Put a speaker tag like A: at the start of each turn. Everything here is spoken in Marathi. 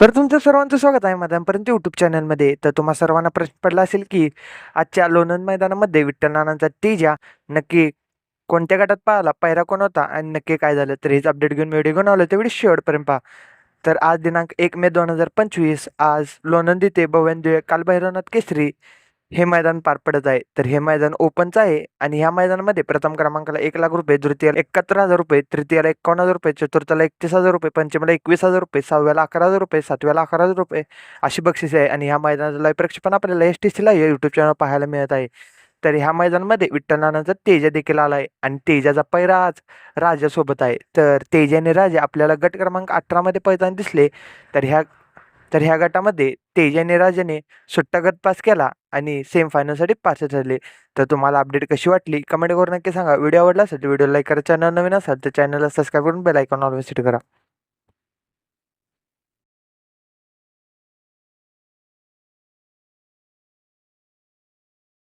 A: तर तुमचं सर्वांचं स्वागत आहे मैदानपर्यंत यूट्यूब चॅनलमध्ये तर तुम्हा सर्वांना प्रश्न पडला असेल की आजच्या लोणंद मैदानामध्ये विठ्ठल नानांचा तेजा नक्की कोणत्या गटात पाहिला पायरा कोण होता आणि नक्की काय झालं तर हेच अपडेट घेऊन व्हिडिओ घेऊन आलो तेवढी शेवटपर्यंत पहा. तर आज दिनांक एक मे दोन हजार पंचवीस आज लोणंद इथे भव्यंद्य कालभैरवनाथ केसरी हे मैदान पार पडत आहे. तर हे मैदान ओपनचं आहे आणि ह्या मैदानामध्ये प्रथम क्रमांकाला एक लाख रुपये द्वितीयाला एकाहत्तर हजार रुपये तृतीयाला एकावन्न हजार रुपये चतुर्थाला एकतीस हजार रुपये पंचमीला एकवीस हजार रुपये सहाव्याला अकरा हजार रुपये सातव्याला अकरा हजार रुपये अशी बक्षीस आहे आणि ह्या मैदानाचं लाईव्ह प्रक्षेपण आपल्याला एस टी सीला यूट्यूब चॅनल पाहायला मिळत आहे. तर ह्या मैदानामध्ये विठ्ठल तेजा देखील आला आहे आणि तेजाचा पैरा आज राजासोबत आहे. तर तेजा आणि राजा आपल्याला गट क्रमांक अठरामध्ये पैदान दिसले. तर ह्या तर ह्या गटामध्ये तेजा आणि राजाने सुट्टा गट पास केला आणि सेम फायनलसाठी पात्र ठरले. तर तुम्हाला अपडेट कशी वाटली? कमेंट करून नक्की सांगा. व्हिडिओ आवडला असेल तर व्हिडिओ लाईक करा. चॅनल नवीन असेल तर चॅनलला सबस्क्राईब करून बेल आयकॉन ऑलवेज सेट करा.